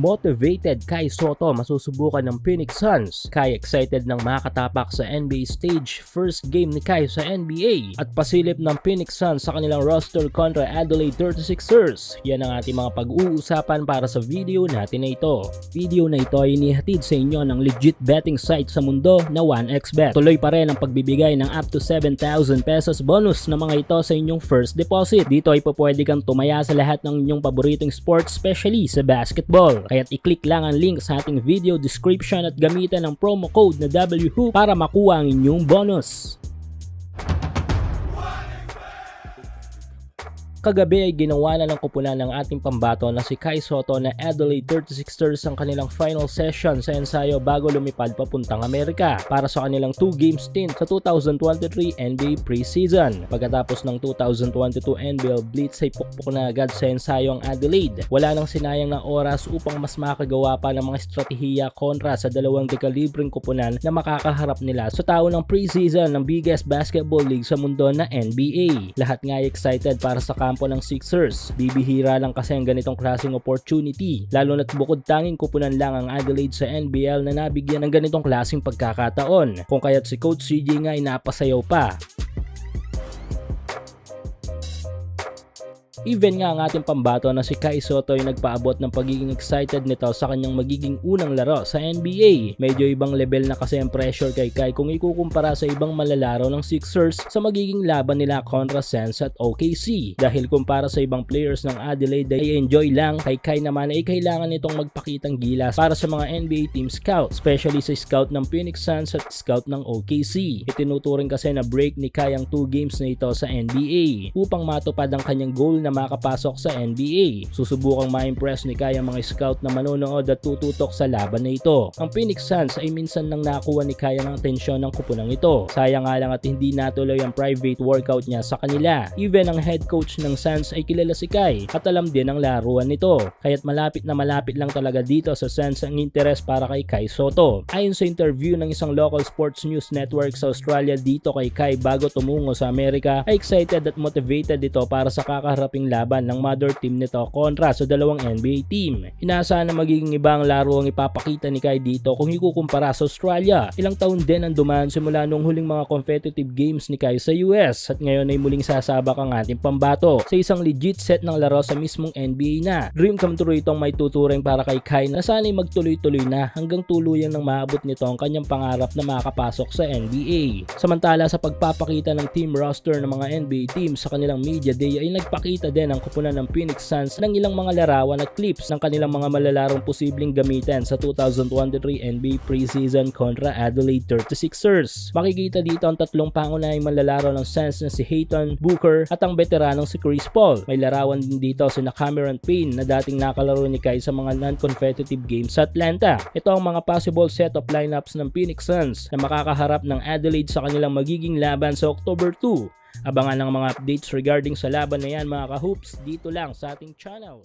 Motivated Kai Soto masusubukan ng Phoenix Suns. Kai excited ng makatapak sa NBA stage first game ni Kai sa NBA at pasilip ng Phoenix Suns sa kanilang roster kontra Adelaide 36ers. Yan ang ating mga pag-uusapan para sa video natin na ito. Video na ito ay inihatid sa inyo ng legit betting site sa mundo na 1xBet. Tuloy pa rin ang pagbibigay ng up to 7,000 pesos bonus na mga ito sa inyong first deposit. Dito ay pwede kang tumaya sa lahat ng inyong paboritong sports, especially sa basketball. Kaya't i-click lang ang link sa ating video description at gamitan ng promo code na WHOOP para makuha ang inyong bonus. Kagabi ay ginawa na ng kupunan ng ating pambato na si Kai Soto na Adelaide 36ers ang kanilang final session sa ensayo bago lumipad papuntang Amerika para sa kanilang 2-game stint sa 2023 NBA preseason. Pagkatapos ng 2022 NBL Blitz ay pukpok na agad sa ensayo ang Adelaide. Wala nang sinayang na oras upang mas makagawa pa ng mga estratehiya kontra sa dalawang dekalibreng kupunan na makakaharap nila sa tao ng preseason ng biggest basketball league sa mundo na NBA. Lahat nga excited para sa kampo ng Sixers. Bibihira lang kasi ang ganitong klaseng opportunity, lalo na't bukod tanging kupunan lang ang Adelaide sa NBL na nabigyan ng ganitong klaseng pagkakataon. Kung kaya't si Coach CJ nga ay napasayaw pa. Even nga ang ating pambato na si Kai Soto ay nagpaabot ng pagiging excited nito sa kanyang magiging unang laro sa NBA. Medyo ibang level na kasi ang pressure kay Kai kung ikukumpara sa ibang malalaro ng Sixers sa magiging laban nila kontra Suns at OKC. Dahil kumpara sa ibang players ng Adelaide ay enjoy lang, kay Kai naman ay kailangan nitong magpakitang gilas para sa mga NBA team scout, especially sa scout ng Phoenix Suns at scout ng OKC. Itinuturing kasi na break ni Kai ang 2 games na ito sa NBA upang matupad ang kanyang goal na makapasok sa NBA. Susubukang ma-impress ni Kai ang mga scout na manonood at tututok sa laban na ito. Ang Phoenix Suns ay minsan nang nakuha ni Kai ang atensyon ng kupunang ito. Sayang nga lang at hindi natuloy ang private workout niya sa kanila. Even ang head coach ng Suns ay kilala si Kai at alam din ang laruan nito. Kaya't malapit na malapit lang talaga dito sa Suns ang interes para kay Kai Soto. Ayon sa interview ng isang local sports news network sa Australia dito kay Kai bago tumungo sa Amerika ay excited at motivated ito para sa kakaharaping magiging laban ng mother team nito kontra sa dalawang NBA team. Inaasahan na magiging ibang laro ang ipapakita ni Kai dito kung ikukumpara sa Australia. Ilang taon din ang dumaan simula nung huling mga competitive games ni Kai sa US at ngayon ay muling sasabak ang ating pambato sa isang legit set ng laro sa mismong NBA na. Dream come true itong may tuturing para kay Kai na sana'y magtuloy-tuloy na hanggang tuluyang nang maabot nito ang kanyang pangarap na makapasok sa NBA. Samantala sa pagpapakita ng team roster ng mga NBA teams sa kanilang media day ay nagpakita din ang kupunan ng Phoenix Suns ng ilang mga larawan at clips ng kanilang mga malalarong posibleng gamitin sa 2023 NBA preseason kontra Adelaide 36ers. Makikita dito ang tatlong pangunahing malalaro ng Suns na si Hayton, Booker at ang veteranong si Chris Paul. May larawan din dito si na Cameron Payne na dating nakalaro ni Kai sa mga non-competitive games sa Atlanta. Ito ang mga possible set of lineups ng Phoenix Suns na makakaharap ng Adelaide sa kanilang magiging laban sa October 2 Abangan ng mga updates regarding sa laban na yan mga ka-hoops dito lang sa ating channel.